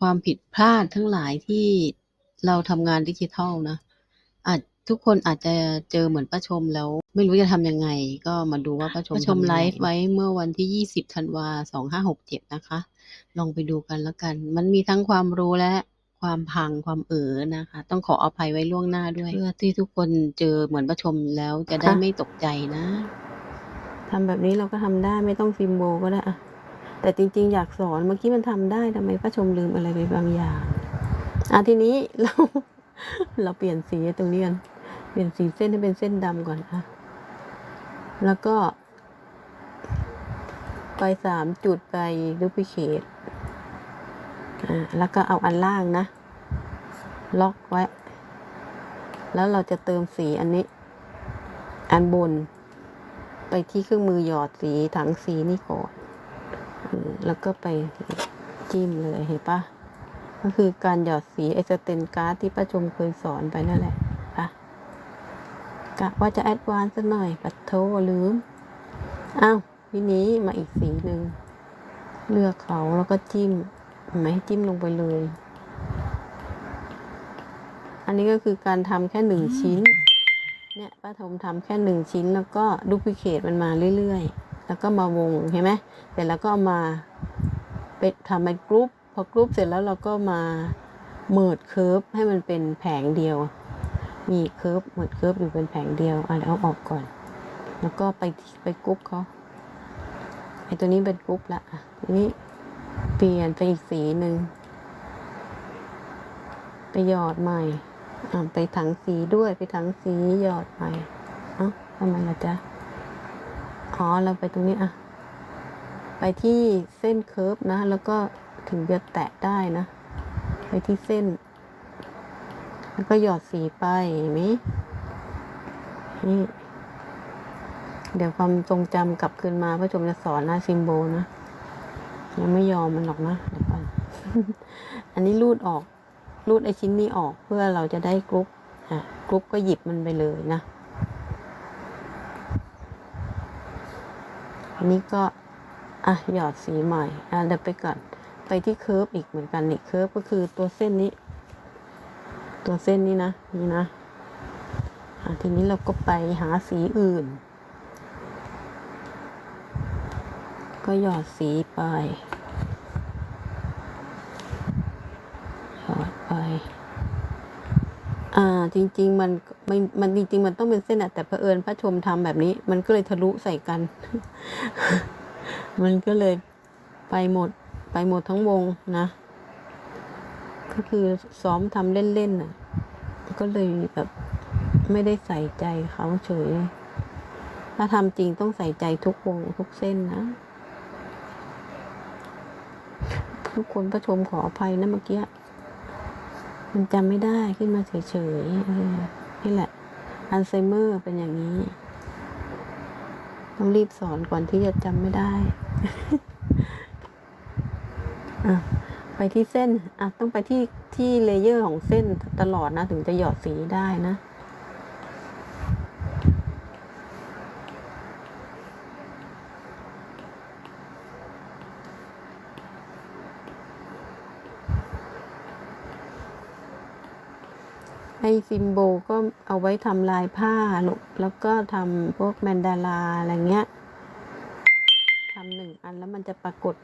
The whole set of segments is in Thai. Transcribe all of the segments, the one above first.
ความผิดพลาดทั้งหลายที่เราทำงานดิจิทัลนะ อาจทุกคนอาจจะเจอเหมือนป้าชมแล้ว ไม่รู้จะทำยังไง ก็มาดูว่าป้าชมป้าชมทำยังไลไงฟ์ไว้เมื่อวันที่ 20ธันวา2567 นะคะ ลองไปดูกันแล้วกัน มันมีทั้งความรู้และความพังความเอ๋อนะคะ ต้องขออภัยไว้ล่วงหน้าด้วย เพื่อที่ทุกคนเจอเหมือนป้าชมแล้วจะได้ค่ะไม่ตกใจนะทำแบบนี้เราก็ทำได้ไม่ต้องฟิล์มโบก็ได้อะ แต่จริง ๆ อยากสอนเมื่อกี้มันทำได้ทำไมป้าชมลืมอะไรไปบางอย่างอะทีนี้เราเราเปลี่ยนสีตรงนี้กันเปลี่ยนสีเส้นให้เป็นเส้นดำก่อนอะแล้วก็ ไปสามจุดไปดูพิเคตอ่าแล้วก็เอาอันล่างนะ ล็อกไว้ แล้วเราจะเติมสีอันนี้ อันบน ไปที่เครื่องมือหยอดสีถังสีนี่ก่อน แล้วก็ไปจิ้มเลยเห็นปะก็คือการหยอดสีไอสเตนการ์ดที่ป้าชมเคยสอนไปนั่นแหละปะกะว่าจะแอดวานซ์สักหน่อยปัดโทลืมอ้าวทีนี้มาอีกสีหนึ่งเลือกเขาแล้วก็จิ้มไหมจิ้มลงไปเลย อันนี้ก็คือการทำแค่หนึ่งชิ้น เนี่ยป้าทมทำแค่หนึ่งชิ้นแล้วก็ดูพิเคตมันมาเรื่อยๆ แล้วก็มาวงเห็นไหมเสร็จแล้วก็เอามาเป็นทำเป็นกรุ๊ปพอกรุ๊ปเสร็จแล้วเราก็มาเมิดเคิร์ฟให้มันเป็นแผงเดียว มีเคิร์ฟเมิดเคิร์ฟอยู่เป็นแผงเดียวอะเดี๋ยวอาออกก่อน แล้วก็ไปไปกรุ๊ปเขาไอตัวนี้เป็นกรุ๊ปละอะทีนี้เปลี่ยนไปอีกสีหนึ่งไปหยอดใหม่อ่าไปถังสีด้วยไปถังสีหยอดไปเอ้าทำไมล่ะจ๊ะ อ๋อเราไปตรงนี้อะไปที่เส้นเคิร์ฟนะ แล้วก็ถึงจะแตะได้นะ ไปที่เส้น แล้วก็หยอดสีไปไหมนี่เดี๋ยวความทรงจำกลับคืนมาพระชมจะสอนหน้าซิมโบนะ ยังไม่ยอมมันหรอกนะเดี๋ยวก่อนอันนี้รูดออก รูดไอชิ้นนี้ออกเพื่อเราจะได้กรุ๊ปอะกรุ๊ปก็หยิบมันไปเลยนะ อันนี้ก็อะหยอดสีใหม่อะเดี๋ยวไปก่อน ไปที่เคิร์ฟอีกเหมือนกันนี่เคิร์ฟก็คือตัวเส้นนี้ ตัวเส้นนี้นะ นี่นะอะทีนี้เราก็ไปหาสีอื่น ก็หยอดสีไปหยอดไป อ่าจริง ๆ มัน ไม่มันจริง ๆ มันต้องเป็นเส้นอะแต่เผอิญพระชมทำแบบนี้ มันก็เลยทะลุใส่กัน มันก็เลยไปหมดไปหมดทั้งวงนะ ก็คือซ้อมทำเล่นๆน่ะ ก็เลยแบบไม่ได้ใส่ใจเขาเฉย ถ้าทำจริงต้องใส่ใจทุกวงทุกเส้นนะทุกคนประชมขออภัยนะเมื่อกี้ มันจำไม่ได้ขึ้นมาเฉยๆ อัลไซเมอร์เป็นอย่างนี้ ต้องรีบสอนก่อนที่จะจำไม่ได้อะไปที่เส้นอะต้องไปที่ที่เลเยอร์ของเส้นตลอดนะ ถึงจะหยอดสีได้นะ ไอซิมโบก็เอาไว้ทำลายผ้าลูกแล้วก็ทำพวกแมนดาราอะไรเงี้ยทำหนึ่งอันแล้วมันจะปรากฏ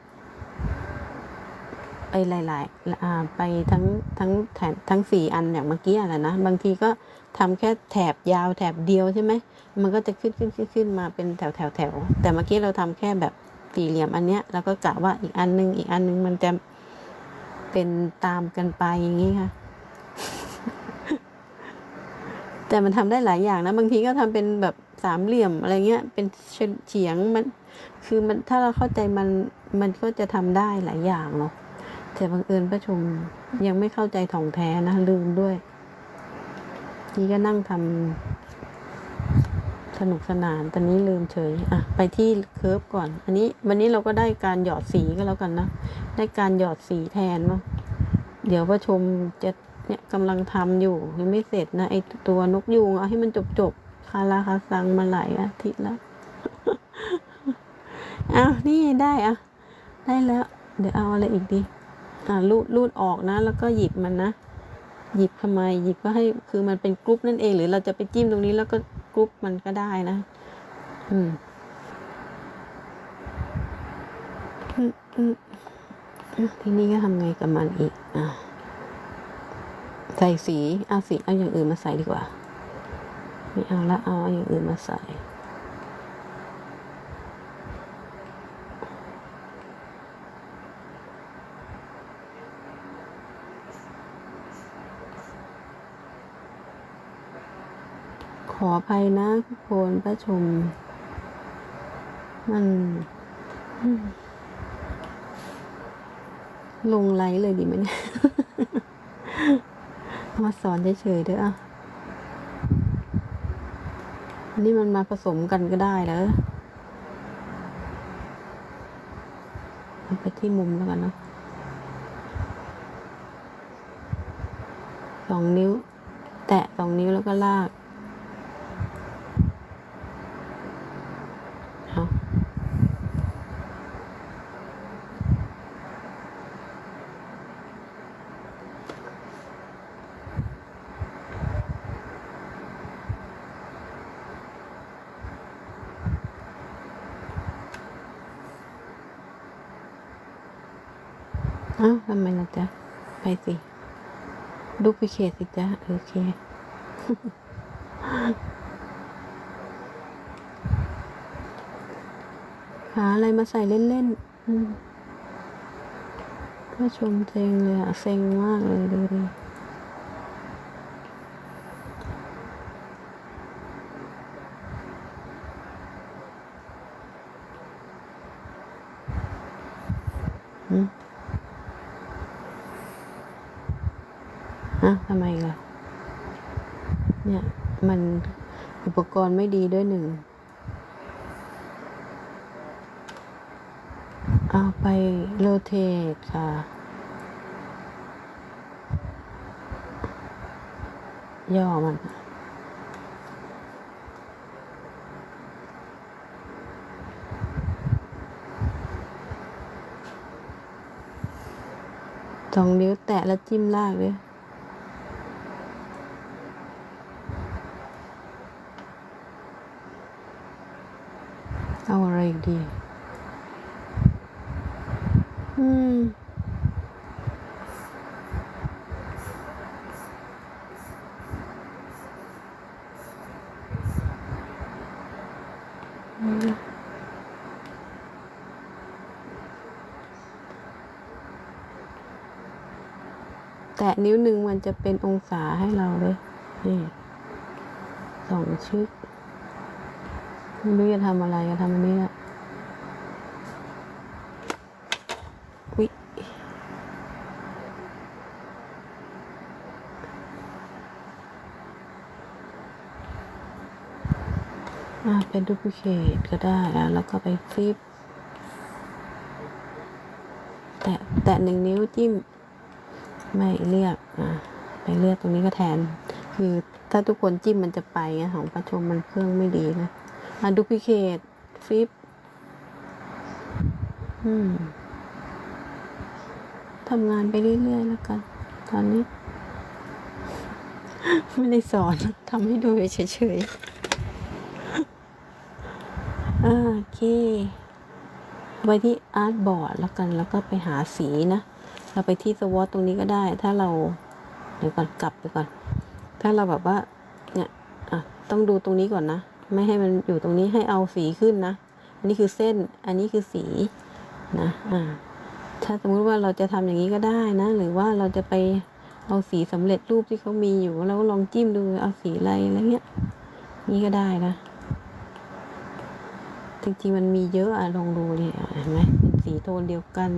ไปหลายๆไปทั้งทั้งแถบทั้งสี่อันอย่างเมื่อกี้อะไรนะ บางทีก็ทำแค่แถบยาวแถบเดียวใช่ไหม มันก็จะขึ้นขึ้นขึ้นขึ้นมาเป็นแถวแถวแถว แต่เมื่อกี้เราทำแค่แบบสี่เหลี่ยมอันเนี้ยแล้วก็กะว่าอีกอันนึงอีกอันนึงมันจะเป็นตามกันไปอย่างนี้ค่ะ แต่มันทำได้หลายอย่างนะ บางทีก็ทำเป็นแบบสามเหลี่ยมอะไรเงี้ย เป็นเฉียงมัน คือมันถ้าเราเข้าใจมันมันก็จะทำได้หลายอย่างเนาะแต่บังเอิญประชมยังไม่เข้าใจถ่องแท้นะลืมด้วย นี่ก็นั่งทำสนุกสนาน ตอนนี้ลืมเฉย อะ ไปที่เคิร์ฟก่อน อันนี้ วันนี้เราก็ได้การหยอดสีก็แล้วกันนะ ได้การหยอดสีแทนเนาะ เดี๋ยวประชมจะ เนี่ยกำลังทำอยู่ยังไม่เสร็จนะไอตัวนกยูงเอาให้มันจบจบๆคาราคาซังมาหลายอาทิตย์แล้วอ้าวนี่ได้อะได้แล้ว เดี๋ยวเอาอะไรอีกดีอ่ารูดรูดออกนะ แล้วก็หยิบมันนะหยิบทำไมหยิบก็ให้คือมันเป็นกรุ๊ปนั่นเอง หรือเราจะไปจิ้มตรงนี้แล้วก็กรุ๊ปมันก็ได้นะ อืมอืมอืมทีนี้ก็ทำไงกับมันอีก อะ ใส่สี เอาสี เอาอย่างอื่นมาใส่ดีกว่า ไม่เอาละ เอาอย่างอื่นมาใส่ขออภัยนะทุกคนป้าชม มันลงไลฟ์เลยดีไหมเนี่ย มาสอนเฉยๆเด้ออันนี้มันมาผสมกันก็ได้แล้วเอาไปที่มุมแล้วกันเนาะสองนิ้ว แตะสองนิ้วแล้วก็ลาก เอาเอ้าทำไมนะจ๊ะ ไปสิดูพิเคสิจ๊ะ โอเค หาอะไรมาใส่เล่นๆอืมก็ชมเซ็งเลยอะเซ็งมากเลยดูดิะทำไมล่ะ เนี่ย มันอุปกรณ์ไม่ดีด้วยหนึ่ง เอาไปโรเทตค่ะ ย่อมันสองนิ้วแตะแล้วจิ้มลากเลยเอาอะไรอีก ดี อืม แตะนิ้วหนึ่งมันจะเป็นองศาให้เราเลย นี่สองชึกไม่รู้จะทำอะไรจะทำอันนี้แหละอุ๊ยอ่า เป็นดูพิเคทก็ได้อะแล้วก็ไปฟลิป แตะแตะหนึ่งนิ้วจิ้ม ไม่เรียกอะไปเรียกตรงนี้ก็แทน คือถ้าทุกคนจิ้มมันจะไปไงของประชมมันเครื่องไม่ดีนะอะดูพิเคทฟลิป อืมทำงานไปเรื่อยๆแล้วกัน ตอนนี้ ไม่ได้สอนทำให้ดูเฉยๆ โอเคไปที่อาร์ตบอร์ดแล้วกัน แล้วก็ไปหาสีนะ เราไปที่สวอตตรงนี้ก็ได้ ถ้าเรา เดี๋ยวก่อนกลับไปก่อน ถ้าเราแบบว่า เนี่ย อะ ต้องดูตรงนี้ก่อนนะ ไม่ให้มันอยู่ตรงนี้ให้เอาสีขึ้นนะ อันนี้คือเส้น อันนี้คือสีนะ อ่า ถ้าสมมุติว่าเราจะทำอย่างนี้ก็ได้นะ หรือว่าเราจะไปเอาสีสำเร็จรูปที่เขามีอยู่ แล้วลองจิ้มดู เอาสีอะไรอะไรเงี้ย นี่ก็ได้นะ จริงๆมันมีเยอะอะลองดูดิอ่เห็นไหมเป็นสีโทนเดียวกัน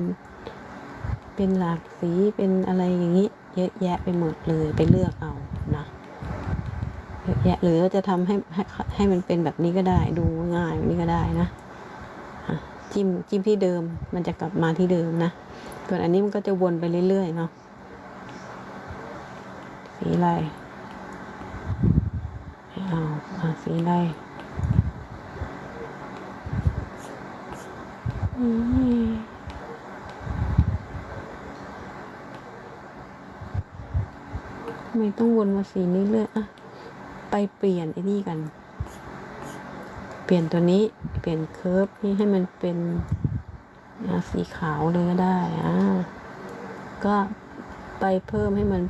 เป็นหลากสีเป็นอะไรอย่างนี้ เยอะแยะไปหมดเลยไปเลือกเอานะเยอะแยะหรือจะทำให้ให้ให้มันเป็นแบบนี้ก็ได้ดูง่ายแบบนี้ก็ได้นะจิ้มจิ้มที่เดิมมันจะกลับมาที่เดิมนะส่วนอันนี้มันก็จะวนไปเรื่อยๆเนาะสีอะไล่เอาสีอะไร ไม่ต้องวนมาสีนี้เรื่อยอะไปเปลี่ยนไอ้นี่กัน เปลี่ยนตัวนี้ เปลี่ยนเคิร์ฟนี่ให้มันเป็นสีขาวเลยก็ได้อะก็ไปเพิ่มให้มัน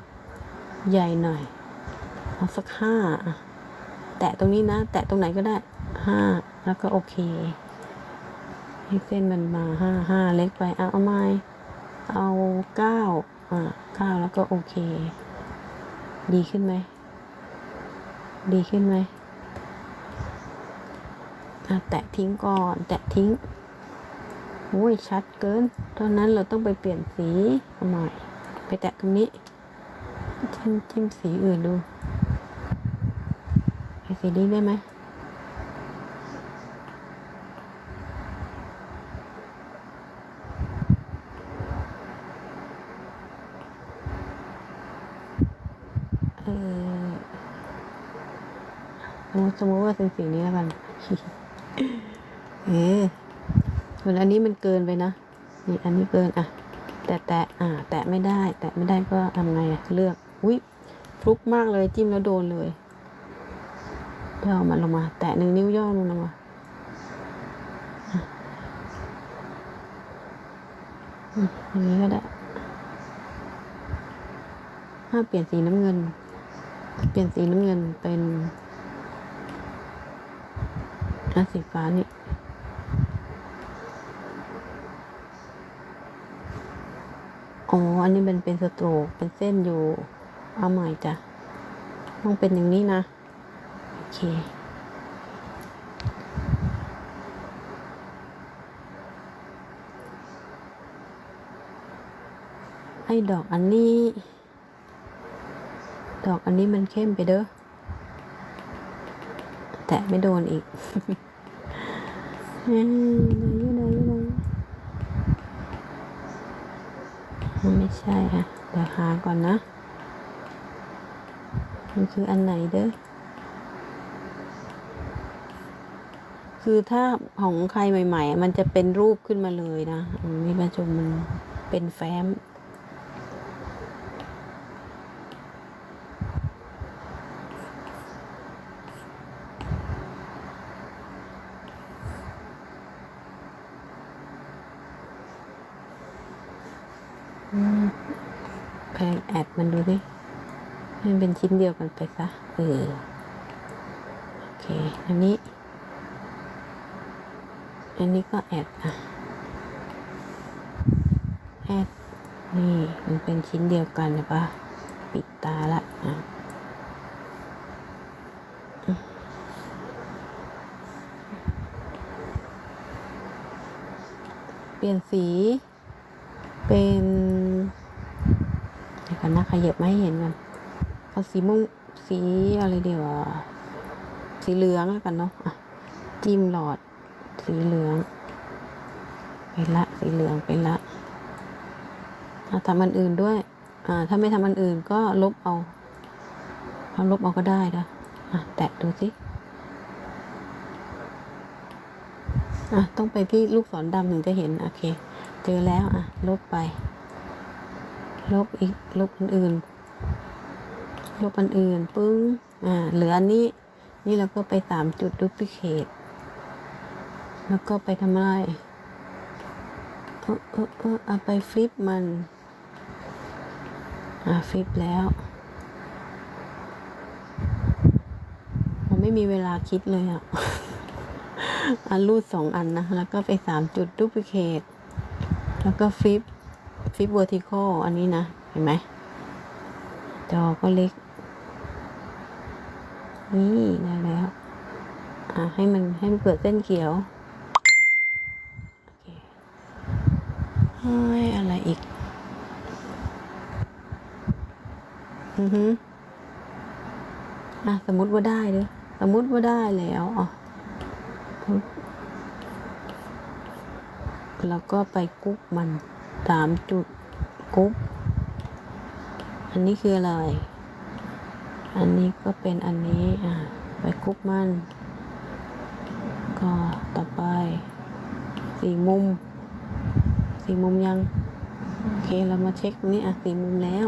ใหญ่หน่อย เอาสักห้าแตะตรงนี้นะ แตะตรงไหนก็ได้ห้าแล้วก็โอเค ให้เส้นมันมาห้าห้าเล็กไปเอาเอาไม้เอาเก้าอ่าเก้าแล้วก็โอเค ดีขึ้นไหม ดีขึ้นไหมอะแตะทิ้งก่อน แตะทิ้งโอ้ยชัดเกินตอนนั้นเราต้องไปเปลี่ยนสีเอาใหม่ไปแตะตรงนี้จิ้มจิ้มสีอื่นดูไอสีนี้ได้ไหม สมมติสมมติว่าเป็นสีนี้แล้วกันเออส่วนอันนี้มันเกินไปนะนี่อันนี้เกินอะ แต่แตะอ่า แตะไม่ได้ แตะไม่ได้ก็ทำไงอะเลือกอุ้ยฟลุกมากเลยจิ้มแล้วโดนเลยย่อมันลงมา แตะหนึ่งนิ้วย่อมันลงมาอะอืมอย่างนี้ก็ได้ถ้าเปลี่ยนสีน้ำเงิน ปลี่ยนสีน้ำเงินเป็นอะสีฟ้านี่อ๋อ อันนี้มันเป็นสโตรกเป็นเส้นอยู่ เอาใหม่จ้ะต้องเป็นอย่างนี้นะ โอเคไอ้ดอกอันนี้ ดอกอันนี้มันเข้มไปเด้อ แตะไม่โดนอีกเอ้ยได้อยู่ได้อยู่ได้อยู่ไม่ใช่อะเดี๋ยวหาก่อนนะ มันคืออันไหนเด้อ คือถ้าของใครใหม่ ๆ มันจะเป็นรูปขึ้นมาเลยนะมนี่ประจุมันเป็นแฟ้ม แพงแอดมันดูดิให้มันเป็นชิ้นเดียวกันไปซะ เออ โอเค อันนี้ อันนี้ก็แอดอะ แอด นี่ มันเป็นชิ้นเดียวกันนะปะปิดตาละ อะเปลี่ยนสี เป็น กันนะขยับมาให้เห็นกันเอาสีม่วงสีอะไรเดียวสีเหลืองแล้วกันเนาะจิ้มหลอด สีเหลืองเป็นละ สีเหลืองเป็นละทำอันอื่นด้วยอ่าถ้าไม่ทำอันอื่นก็ลบเอาเอาลบเอาก็ได้นะอะแตะดูสิอะต้องไปที่ลูกศรดำถึงจะเห็น โอเค เจอแล้วอะ ลบไป ลบอีกลบอันอื่นลบอันอื่นปึ้งอ่าเหลืออันนี้ นี่เราก็ไปสามจุดดูพิเคทแล้วก็ไปทำอะไรเออเออเออเอาไปฟลิปมัน อ่าฟลิปแล้วผมไม่มีเวลาคิดเลยอะอันรูดสองอันนะ แล้วก็ไปสามจุดดูพิเคทแล้วก็ฟลิป ฟิปเวอร์ติคอลอันนี้นะ เห็นไหมจอก็เล็ก นี่ได้แล้ว อะให้มันให้มันเกิดเส้นเขียวโอเคเฮ้ยอะไรอีก อือฮึอะสมมติว่าได้เลยสมมติว่าได้แล้วอะแล้วก็ไปกุ๊กมัน สามจุดกุ๊บอันนี้คืออะไร อันนี้ก็เป็นอันนี้ อะ ไปกุ๊บมัน ก็ต่อไป สี่มุม สี่มุมยัง โอเค เรามาเช็คนี้อะสี่มุมแล้ว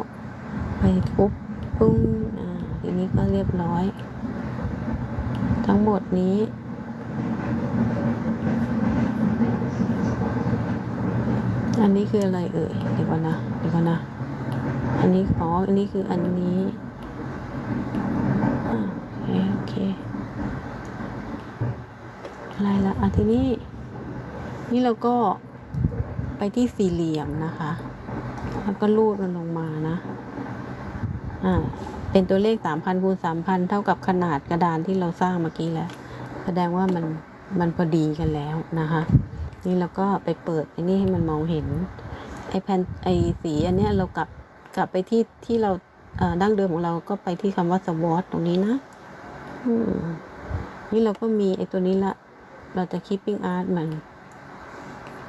ไปกุ๊บปุ้ง อ่า ทีนี้ก็เรียบร้อย ทั้งหมดนี้ อันนี้คืออะไรเอ่ยเดี๋ยวก่อนนะเดี๋ยวก่อนนะ อันนี้อ๋ออันนี้คืออันนี้โอเคโอเคอะไรละอะทีนี้ นี่เราก็ไปที่สี่เหลี่ยมนะคะ แล้วก็รูดมันลงมานะ อ่า เป็นตัวเลขสามพันคูณสามพันเท่ากับขนาดกระดานที่เราสร้างเมื่อกี้แล้ว แสดงว่ามันมันพอดีกันแล้วนะคะ นี่เราก็ไปเปิดไอ้นี่ให้มันมองเห็น ไอแผ่นไอสีอันเนี้ยเรากลับกลับไปที่ที่เราดั้งเดิมของเราก็ไปที่คำว่าสวอตตรงนี้นะนี่เราก็มีไอตัวนี้ละ เราจะ keeping art มัน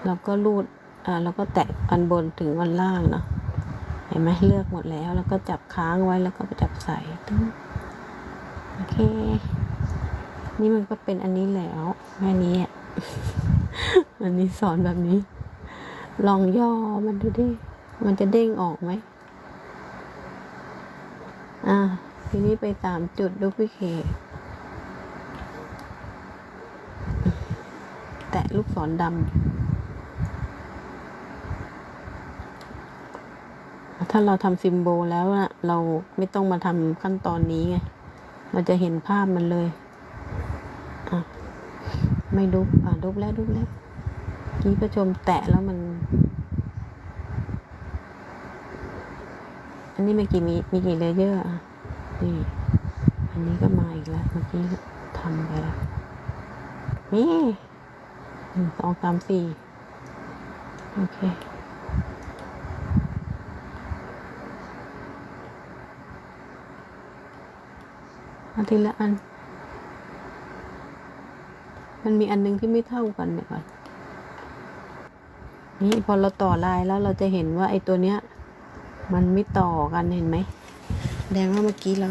เราก็รูด อ่าเราก็แตะอันบนถึงอันล่างเนาะ เห็นไหมเลือกหมดแล้ว แล้วก็จับค้างไว้แล้วก็ไปจับใส่โอเค นี่มันก็เป็นอันนี้แล้วแค่นี้อะ อันนี้สอนแบบนี้ ลองย่อมันดูดิ มันจะเด้งออกไหม อ่า ทีนี้ไปสามจุดดูพิเคแตะลูกศรดำ ถ้าเราทำซิมโบลแล้วอะเราไม่ต้องมาทำขั้นตอนนี้ไง เราจะเห็นภาพมันเลย ไม่ดุบอะดุบแล้วดุบแล้วกี้ประชมแตะแล้วมัน อันนี้มื่อกี้มีมีกี่เลเยอร์อะนี่ อันนี้ก็มาอีกแล้ว เมื่อกี้ทำไปแล้ว นี่หนึ่งสองสามสี่โอเคเอาทีละอัน มันมีอันหนึงที่ไม่เท่ากันเนี่ยก่อนนี่พอเราต่อลายแล้วเราจะเห็นว่าไอ้ตัวเนี้ย มันไม่ต่อกันเห็นไหมแดงว่าเมื่อกี้เรา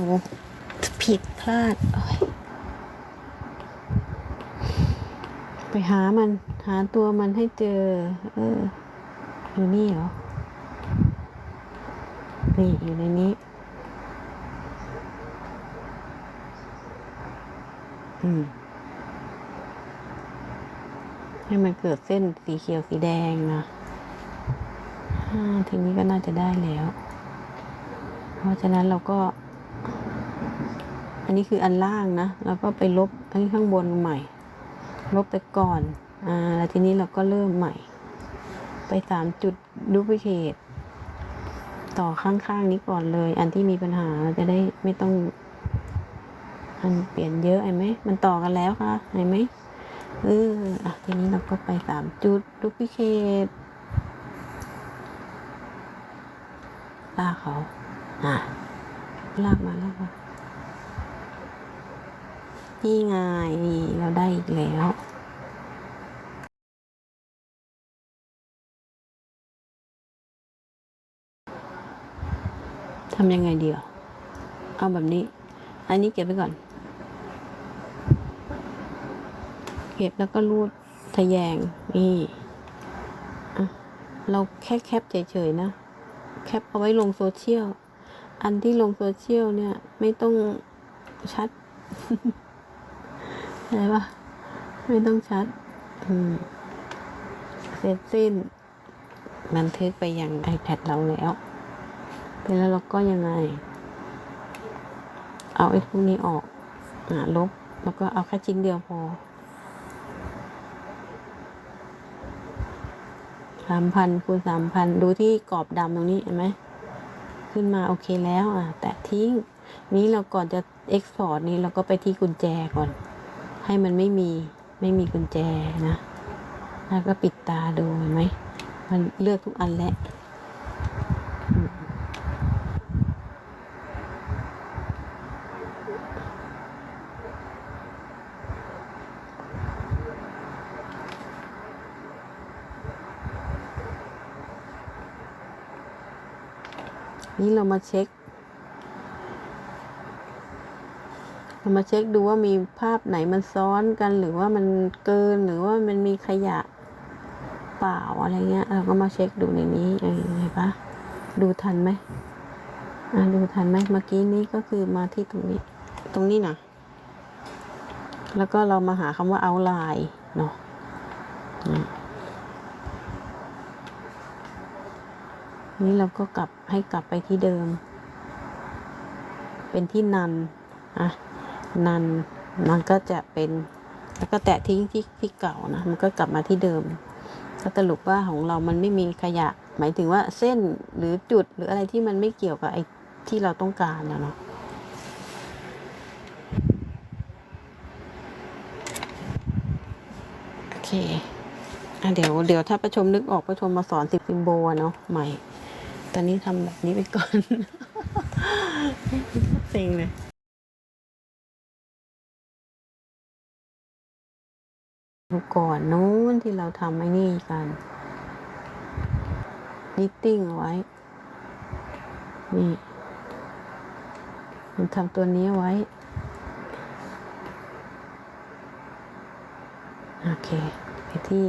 ผิดพลาดไปหามันหาตัวมันให้เจอ เออ อยู่นี่เหรอ นี่อยู่ในนี้ อืม ให้มันเกิดเส้นสีเขียวสีแดงนะทีนี้ก็น่าจะได้แล้ว เพราะฉะนั้นเราก็ อันนี้คืออันล่างนะเราก็ไปลบอันนี้ข้างบนใหม่ ลบไปก่อนอ่าแล้วทีนี้เราก็เริ่มใหม่ ไปสามจุดดูพิเคตต่อข้างๆนี้ก่อนเลย อันที่มีปัญหาเราจะได้ไม่ต้องอันเปลี่ยนเยอะเห็นไหมมันต่อกันแล้วค่ะเห็นไหม เอออะทีนี้เราก็ไปสามจุดดูพิเคตลากเขาอะลากมาลากมานี่ไงนี่เราได้อีกแล้วทำยังไงดีอะเอาแบบนี้ อันนี้เก็บไว้ก่อน เก็บแล้วก็รูดทะแยงนี่เราแค่แคปเฉยๆนะ แคปเอาไว้ลงโซเชียล อันที่ลงโซเชียลเนี่ย ไม่ต้องชัดใช่ปะไม่ต้องชัดอืมเสร็จสิ้น บันทึกไปยัง iPad เราแล้วเสร็จแล้วเราก็ยังไง เอาไอ้พวกนี้ออกอ่าลบ แล้วก็เอาแค่ชิ้นเดียวพอ สามพันคูณสามพันดูที่กรอบดำตรงนี้เห็นไหมขึ้นมาโอเคแล้วอะ แตะทิ้ง นี้เราก่อนจะ export นี้เราก็ไปที่กุญแจก่อน ให้มันไม่มีไม่มีกุญแจนะ แล้วก็ปิดตาดูเห็นไหม มันเลือกทุกอันแล้วอืมนี่เรา มาเช็ค เรามาเช็คดูว่ามีภาพไหนมันซ้อนกันหรือว่ามันเกินหรือว่ามันมีขยะเปล่าอะไรเงี้ย เราก็มาเช็คดูในนี้เห็นปะดูทันไหมอะดูทันไหมเมื่อกี้นี้ก็คือมาที่ตรงนี้ ตรงนี้นะแล้วก็เรามาหาคำว่า outline เนาะอืม นี่เราก็กลับให้กลับไปที่เดิม เป็นที่นันอะนันมันก็จะเป็น แล้วก็แตะทิ้งที่ที่เก่านะมันก็กลับมาที่เดิม ก็สรุปว่าของเรามันไม่มีขยะ หมายถึงว่าเส้นหรือจุดหรืออะไรที่มันไม่เกี่ยวกับไอ้ที่เราต้องการนะเนาะโอเคอะเดี๋ยวเดี๋ยวถ้าประชมนึกออกประชมมาสอนสิบซิมโบเนาะใหม่ ตอนนี้ทำแบบนี้ไปก่อนเซ็งเลยก่อนนู้นที่เราทำไอ้นี่กันนิตติ้งเอาไว้ นี่มันทำตัวนี้ไว้ โอเค ไปที่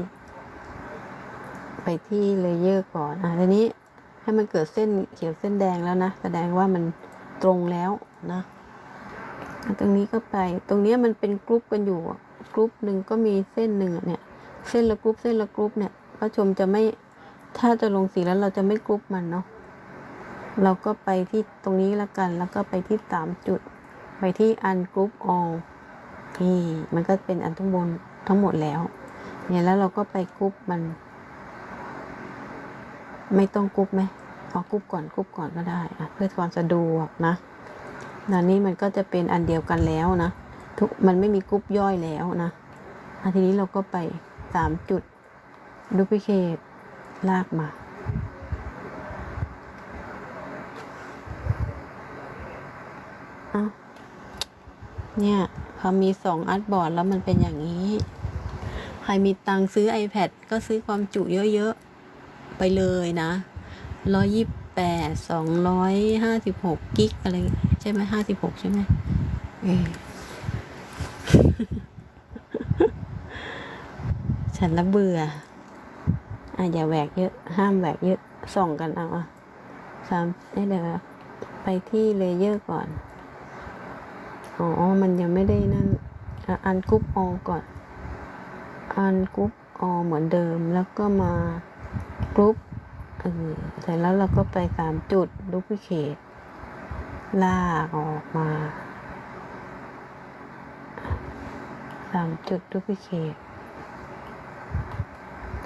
ไปที่เลเยอร์ก่อน อะทีนี้ ให้มันเกิดเส้นเขียวเส้นแดงแล้วนะ แสดงว่ามันตรงแล้วนะ ตรงนี้ก็ไป ตรงนี้มันเป็นกรุ๊ปกันอยู่กรุ๊ปหนึ่งก็มีเส้นหนึ่งเนี่ย เส้นละกรุ๊ปเส้นละกรุ๊ปเนี่ยพระชมจะไม่ ถ้าจะลงสีแล้วเราจะไม่กรุ๊ปมันเนาะ เราก็ไปที่ตรงนี้ละกัน แล้วก็ไปที่สามจุด ไปที่อันกรุ๊ปออลนี่มันก็เป็นอันทั้งบนทั้งหมดแล้ว เนี่ยแล้วเราก็ไปกรุ๊ปมัน ไม่ต้องกรุ๊ปไหม เอากรุ๊ปก่อนกรุ๊ปก่อนก็ได้อะเพื่อความสะดวกนะตอนนี้มันก็จะเป็นอันเดียวกันแล้วนะทุกมันไม่มีกรุ๊ปย่อยแล้วนะทีนี้เราก็ไปสามจุดดูพิเคตลากมาเอาเนี่ยพอมีสองอาร์ตบอร์ดแล้วมันเป็นอย่างนี้ ใครมีตังค์ซื้อ iPad ก็ซื้อความจุเยอะ ๆ ไปเลยนะ ร้อยยี่แปดสองร้อยห้าสิบหกกิกอะไร ใช่ไหมห้าสิบหกใช่ไหมเออฉันละเบื่อ อะ อย่าแหวกเยอะ ห้ามแหวกเยอะ ส่องกันเอาอะสามเดี๋ยวไปที่เลเยอร์ก่อน อ๋อ มันยังไม่ได้นั่น อันกรุ๊ปออก่อน อันกรุ๊ปออเหมือนเดิม แล้วก็มากรุ๊ป เออเสร็จแล้วเราก็ไปสามจุดดูพิเคตลากออกมาสามจุดดูพิเคต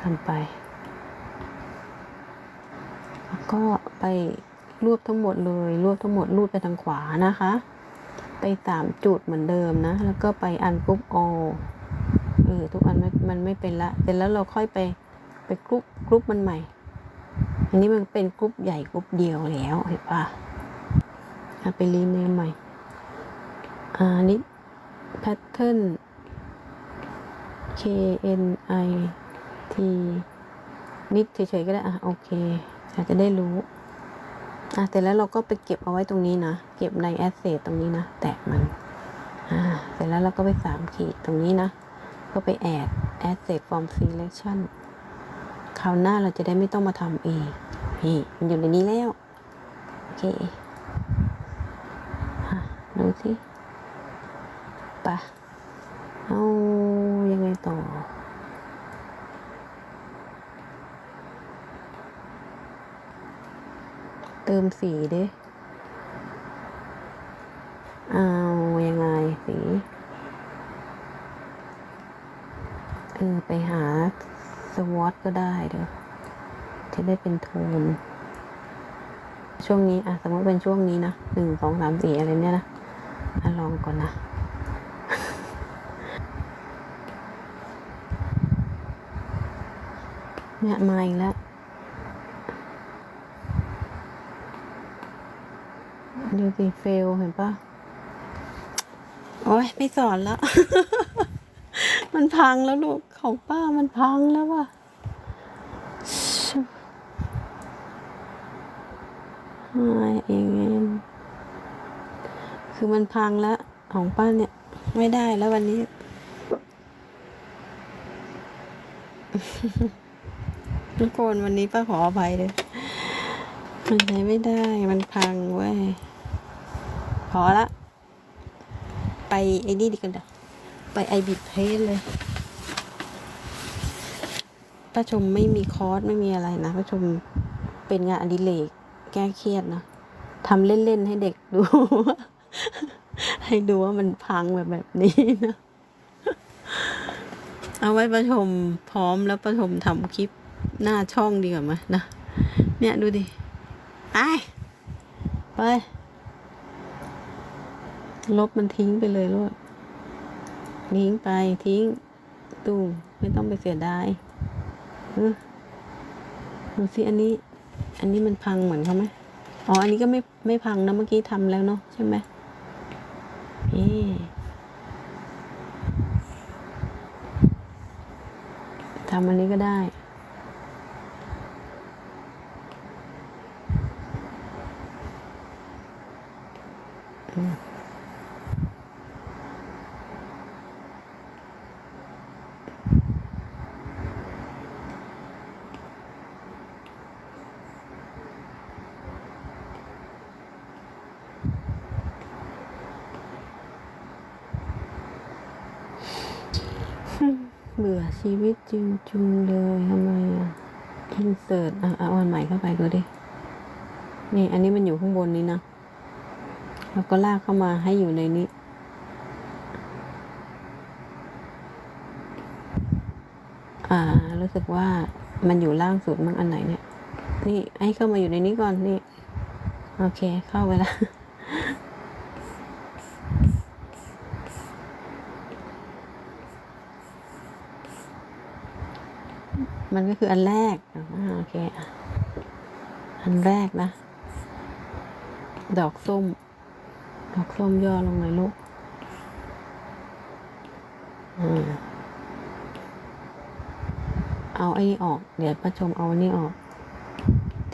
ทำไป แล้วก็ไปรวบทั้งหมดเลยรวบทั้งหมดรูดไปทางขวานะคะ ไปสามจุดเหมือนเดิมนะ แล้วก็ไปอันกรุ๊ปออเออทุกอันม่มันไม่เป็นละเสร็จแล้วเราค่อยไปไปกรุ๊ปกรุ๊ปมันใหม่ อันนี้มันเป็นกรุ๊ปใหญ่กรุ๊ปเดียวแล้วเห็นปะเอาไปรีเนมใหม่ อ่านี่แพทเทิร์น K N I T นิดเฉยๆก็ได้ อะ โอเคอาจจะได้รู้ อะแต่แล้วเราก็ไปเก็บเอาไว้ตรงนี้นะ เก็บใน Asset ตรงนี้นะ แตะมัน อ่า เสร็จแล้วเราก็ไปสามขีดตรงนี้นะ ก็ไปแอด Asset from Selection คราวหน้าเราจะได้ไม่ต้องมาทำเอง นี่มันอยู่ในนี้แล้ว โอเคอะดูสิปะเอายังไงต่อ เติมสีดิเอายังไงสีเออไปหาสวอตก็ได้เด้อ จะได้เป็นโทน ช่วงนี้อะสมมติเป็นช่วงนี้นะหนึ่งสองสามสี่อะไรเนี่ยนะอะลองก่อนนะเนี่ยมาอีกแล้วดูสิเฟลเห็นปะโอ้ยไม่สอนแล้ว มันพังแล้วลูกของป้ามันพังแล้วว่ะชิบหาย เองคือมันพังแล้วของป้าเนี่ย ไม่ได้แล้ววันนี้ ทุกคนวันนี้ป้าขออภัยเลยมันใช้ไม่ได้มันพังเว้ยพอละ ไปไอ้นี่ดีกันเด้อไปไอบิดเพสเลยป้าชมไม่มีคอร์สไม่มีอะไรนะป้าชมเป็นงานอดิเรก แก้เครียดนะทำเล่นๆให้เด็กดู ให้ดูว่ามันพังแบบแบบนี้นะเอาไว้ประชมพร้อมแล้วประชมทำคลิปหน้าช่องดีกว่าไหมนะ เนี่ยดูดิ ไป ไป ลบมันทิ้งไปเลยลูกทิ้งไปทิ้งตู้มไม่ต้องไปเสียดายเออดูสิอันนี้ อันนี้มันพังเหมือนเขาไหมอ๋อ อันนี้ก็ไม่ไม่พังนะเมื่อกี้ทำแล้วเนาะใช่ไหมนี่ทำอันนี้ก็ได้ เบื่อชีวิตจริงๆเลยทำไมอะอินเสิร์ตอะเอาอันใหม่เข้าไปดูดิ นี่ อันนี้มันอยู่ข้างบนนี้นะ แล้วก็ลากเข้ามาให้อยู่ในนี้ อ่า รู้สึกว่ามันอยู่ล่างสุดมั้งอันไหนเนี่ย นี่ ให้เข้ามาอยู่ในนี้ก่อน นี่ โอเค เข้าไปแล้ว มันก็คืออันแรกอ่าโอเคอันแรกนะ ดอกส้ม ดอกส้มย่อลงเลยลูกอเอาไอ้นี่ออก เดี๋ยวประชมเอาอันนี้ออก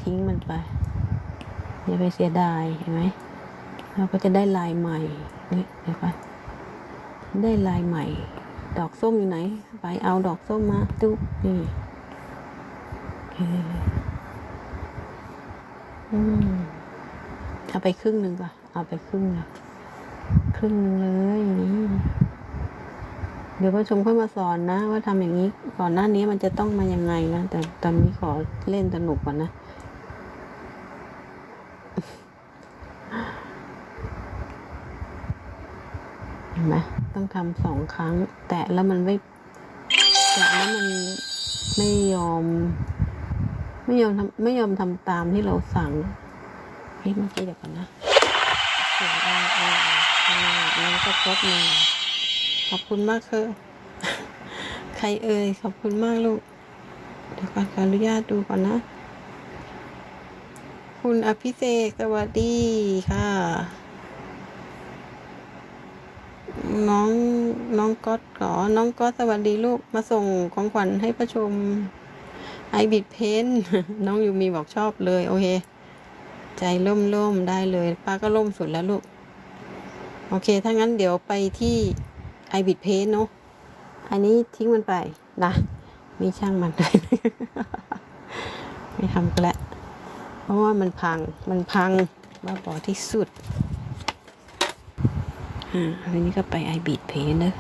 ทิ้งมันไปอย่าไปเสียดายเห็นไหมเราก็จะได้ลายใหม่นี่เดี๋ยวก่อนได้ลายใหม่ ดอกส้มอยู่ไหน ไปเอาดอกส้มมาตุ๊บนี่ เอาไปครึ่งหนึ่งก่อนเอาไปครึ่งนะครึ่งนึ่งเลยนี่เดี๋ยวพ่อชมค่อยมาสอนนะ ว่าทำอย่างนี้ก่อนหน้านี้มันจะต้องมายังไงนะแต่ตอนนี้ขอเล่นสนุกก่อนนะเห็นไหมต้องทำสองครั้ง แตะแล้วมันไม่แตะแล้วมันไม่ยอม ไม่ยอมทำไม่ยอมทำตามที่เราสั่งเฮ้ยเมื่อกี้เดี๋ยวก่อนนะเสียงอะไรเออเออแล้วก็ครบเลยขอบคุณมากคือใครเอ่ยขอบคุณมากลูกเดี๋ยวก่อนขออนุญาตดูก่อนนะ คุณอภิเษกสวัสดีค่ะ น้องน้องก๊อตขอน้องก๊อตสวัสดีลูกมาส่งของขวัญให้ประชม ไอบิดเพนน้องยูมีบอกชอบเลย โอเค ใจร่มร่มๆได้เลย ป้าก็ร่มสุดแล้วลูก โอเค ถ้างั้นเดี๋ยวไปที่ไอบิดเพนเนาะอันนี้ทิ้งมันไปนะมีช่างมันเลยไม่ทำก็แล้วเพราะว่ามันพังมันพังบ้าบอที่สุดอ่าอันนี้ก็ไปไอบีดเพนเนอะ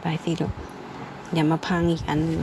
ไปสิลูกอย่ามาพังอีกอันนึง